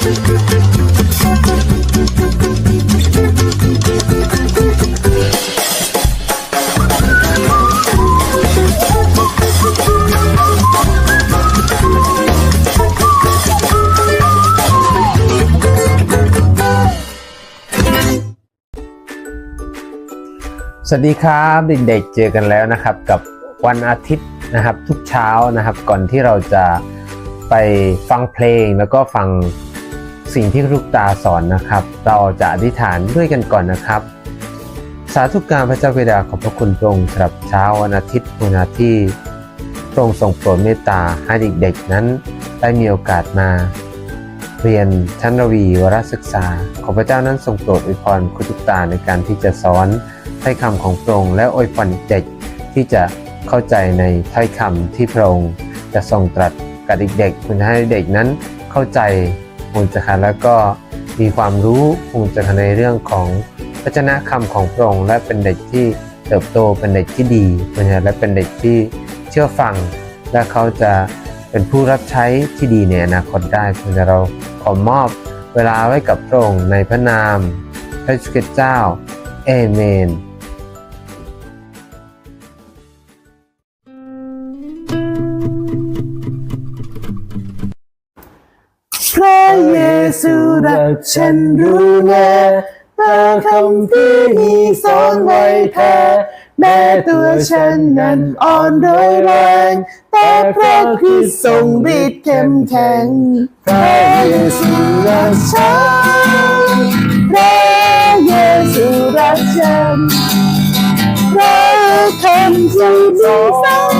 สวัสดีครับเด็กๆเจอกันแล้วนะครับกับวันอาทิตย์นะครับทุกเช้านะครับ ก่อนที่เราจะไปฟังเพลงแล้วก็ฟัง สิ่งที่ลูกตาสอนนะครับ เราจะอธิษฐานด้วยกันก่อนนะครับ สาธุการพระเจ้าบิดาขอบพระคุณพระองค์สำหรับเช้าวันอาทิตย์วันอาที่พระองค์ทรงโปรดเมตตาให้เด็กๆนั้นได้มีโอกาสมา เรียนชั้นระวีวรศึกษา ขอพระเจ้านั้นทรงโปรดอวยพรคุณทุกตาในการที่จะสอนถ้อยคำของพระองค์และอวยพรเด็กที่จะเข้าใจในถ้อยคำที่พระองค์จะทรงตรัสกับเด็กๆคุณให้เด็กนั้นเข้าใจ พงจะคันแล้วก็มีความรู้พงจะคันในเรื่องของพระชนะคำของพระองค์และเป็นเด็กที่เติบโตเป็นเด็กที่ดีคุณและเป็นเด็กที่เชื่อฟัง และเขาจะเป็นผู้รับใช้ที่ดีในอนาคตได้คุณเราขอมอบเวลาไว้กับพระองค์ในพระนามพระคริสต์เจ้าเอเมน ระเยซูรักฉันรู้แน่ตาคำที่มีสอนไว้แท้แม้ตัวฉันนั้นอ่อนโดยแรง แต่พระคริสต์ทรงฤทธิ์เข้มแข็งพระเยซูรักฉันพระเยซูรักฉันพระคำที่มีสอน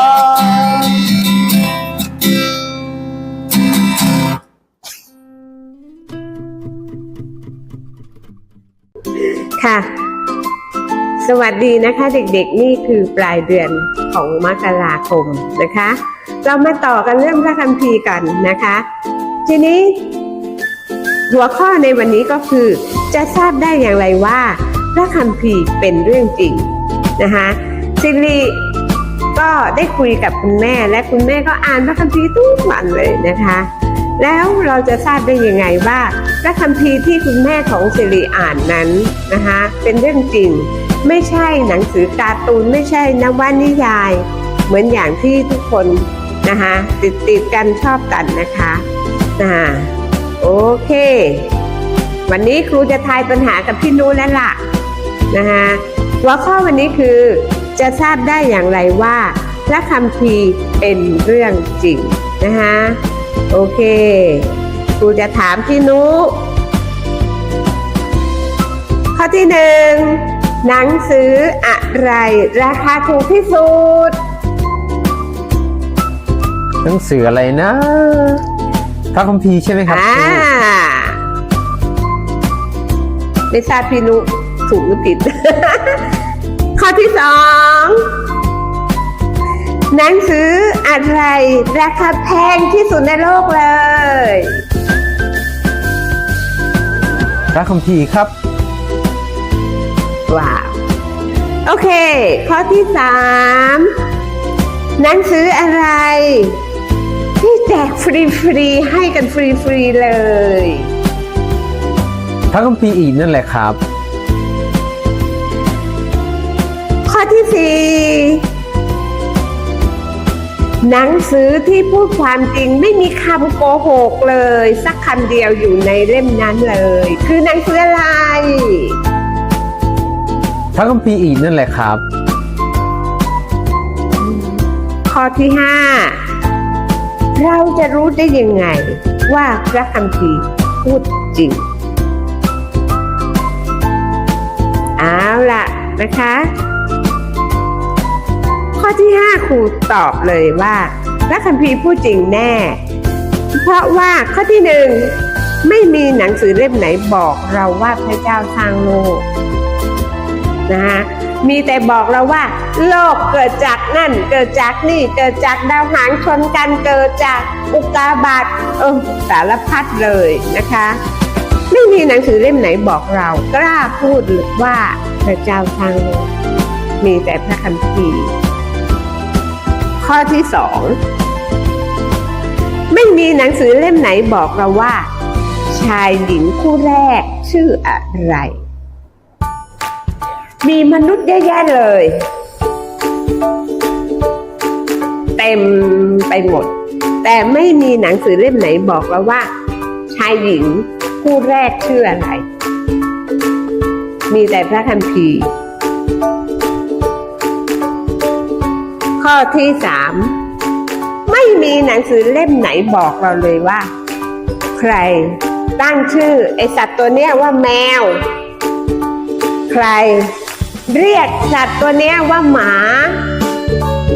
สวัสดีนะคะเด็กๆนี่คือปลายเดือนของมกราคมนะคะ เรามาต่อกันเรื่องพระคัมภีร์กันนะคะ ทีนี้ หัวข้อในวันนี้ก็คือ จะทราบได้อย่างไรว่า พระคัมภีร์เป็นเรื่องจริงนะคะซิริก็ได้คุยกับคุณแม่และคุณแม่ก็อ่านพระคัมภีร์ทุกวันเลยนะคะ แล้วเราจะทราบได้ยังไงว่าพระคัมภีร์ที่คุณแม่ของสิริอ่านนั้นนะคะเป็นเรื่องจริง ไม่ใช่หนังสือการ์ตูนไม่ใช่นวนิยาย เหมือนอย่างที่ทุกคนนะคะติดติดกันชอบกันนะคะอ่าโอเค วันนี้ครูจะทายปัญหากับพี่นุแล้วล่ะนะคะหัวข้อวันนี้คือจะทราบได้อย่างไรว่า พระคัมภีร์เป็นเรื่องจริงนะคะโอเคครูจะถามพี่นุข้อที่หนึ่ง หนังสืออะไรราคาถูกที่สุด หนังสืออะไรนะ พระคัมภีร์ใช่ไหมครับอ่าไม่ทราบพี่นุถูกหรือผิด ข้อที่สองหนังสืออะไร ราคาแพงที่สุดในโลกเลย พระคัมภีร์ครับ ว้าว โอเค ข้อที่สามหนังสืออะไร ที่แจกฟรีๆให้กันฟรีๆเลยพระคัมภีร์อีกนั่นแหละครับ ข้อที่สี่หนังสือที่พูดความจริงไม่มีคำโกหกเลย สักคำเดียวอยู่ในเล่มนั้นเลย คือหนังสืออะไร พระคัมภีร์อีกนั่นแหละครับ ข้อที่ห้าเราจะรู้ได้ยังไง ว่าพระคัมภีร์พูดจริง เอาล่ะนะคะ ข้อที่ 5 ครูตอบเลยว่า พระคัมภีร์พูดจริงแน่ เพราะว่าข้อที่หนึ่งไม่มีหนังสือเล่มไหนบอกเราว่าพระเจ้าสร้างโลก นะคะมีแต่บอกเราว่า โลกเกิดจากนั่น เกิดจากนี่เกิดจากดาวหางชนกันเกิดจากอุกกาบาตเออสารพัดเลยนะคะ ไม่มีหนังสือเล่มไหนบอกเรา กล้าพูดหรือว่าพระเจ้าสร้างมีแต่พระคัมภีร์ข้อที่สองไม่มีหนังสือเล่มไหนบอกเราว่า ชายหญิงคู่แรกชื่ออะไร มีมนุษย์เยอะแยะเลย เต็มไปหมด แต่ไม่มีหนังสือเล่มไหนบอกเราว่า ชายหญิงคู่แรกชื่ออะไร มีแต่พระคัมภีร์ ข้อที่สามไม่มีหนังสือเล่มไหนบอกเราเลยว่า ใครตั้งชื่อไอสัตว์ตัวเนี้ยว่าแมว ใคร เรียกสัตว์ตัวนี้ว่าหมา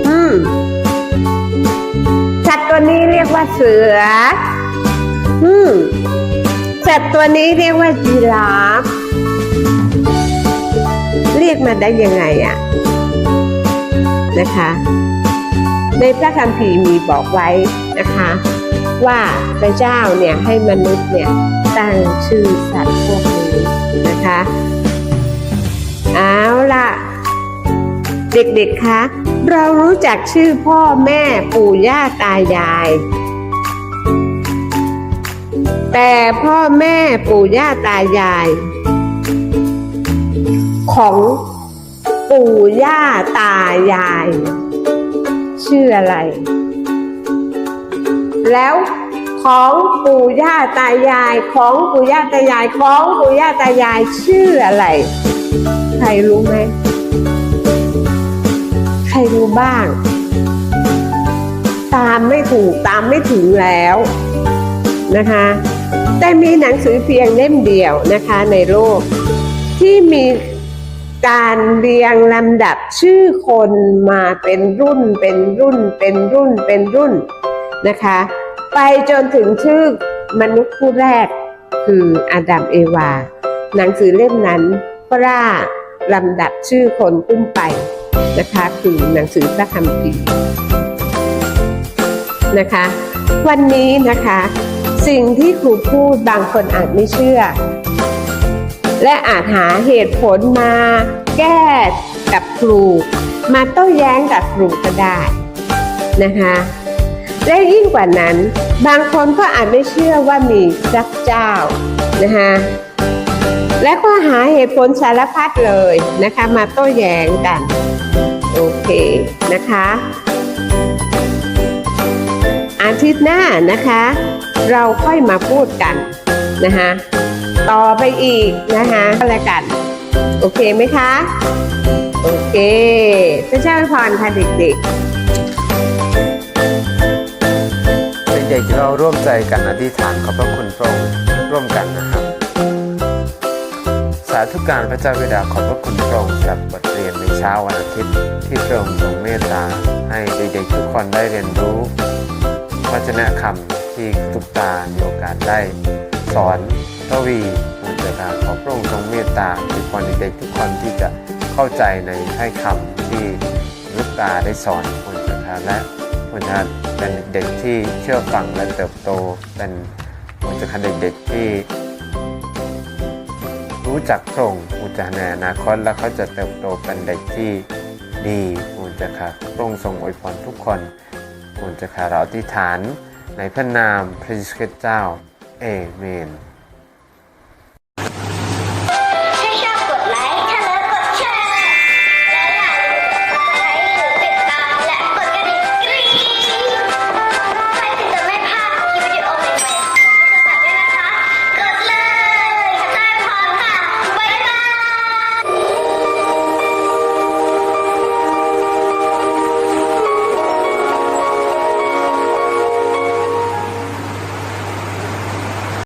อืม สัตว์ตัวนี้เรียกว่าเสือ อืม สัตว์ตัวนี้เรียกว่ายีราฟ เรียกมาได้ยังไงอะนะคะ ในพระคัมภีร์มีบอกไว้นะคะ ว่าพระเจ้าเนี่ยให้มนุษย์เนี่ยตั้งชื่อสัตว์พวกนี้นะคะ เอาล่ะ เด็กๆ คะ เรารู้จักชื่อพ่อแม่ปู่ย่าตายาย แต่พ่อแม่ปู่ย่าตายาย ของปู่ย่าตายาย ชื่ออะไร แล้วของปู่ย่าตายาย ของปู่ย่าตายาย ของปู่ย่าตายายชื่ออะไร ใครรู้ไหม ใครรู้บ้าง ตามไม่ถูกตามไม่ถึงแล้วนะคะ แต่มีหนังสือเพียงเล่มเดียวนะคะในโลก ที่มีการเรียงลำดับชื่อคนมาเป็นรุ่นเป็นรุ่นเป็นรุ่นเป็นรุ่นนะคะ ไปจนถึงชื่อมนุษย์ผู้แรกคืออาดัมเอวา หนังสือเล่มนั้นก็ล่า ลำดับชื่อคนขึ้นไปนะคะ คือหนังสือพระคัมภีร์นะคะ วันนี้นะคะ สิ่งที่ครูพูดบางคนอาจไม่เชื่อ และอาจหาเหตุผลมาแก้กับครู มาโต้แย้งกับครูก็ได้นะคะและยิ่งกว่านั้น บางคนก็อาจไม่เชื่อว่ามีพระเจ้านะคะ และก็หาเหตุผลสารพัดเลยนะคะ มาโต้แย้งกัน โอเคนะคะ อาทิตย์หน้านะคะ เราค่อยมาพูดกันนะคะต่อไปอีกนะคะก็แล้วกัน โอเคไหมคะ โอเคพระเจ้าพรค่ะเด็กๆเด็กๆเราร่วมใจกันอธิษฐานขอบพระคุณพระองค์ร่วมกันนะครับาธุการพระเจ้าบิดาขอบพระคุณพระองค์สำหรับบทเรียนในเช้าวันอาทิตย์ที่พระองค์ทรงเมตตาให้เด็กๆทุกคนได้เรียนรู้พระชนะคำที่ทุกตามีโอกาสได้ สอนทวีอุตตาขอพระองค์ทรงเมตตาทุกคนเด็กๆทุกคนที่จะเข้าใจในให้คำที่ลูกตาได้สอนอุตตาและควรจะเป็นเด็กที่เชื่อฟังและเติบโตเป็นควรจะเป็นเด็กๆที่ รู้จักพระองค์ควรจะในอนาคตและเขาจะเติบโตเป็นเด็กที่ดีควรจะค่ะพระองค์ทรงอวยพรทุกคนควรจะค่ะเราอธิฐานในพระนามพระเยซูคริสต์เจ้าเอเมน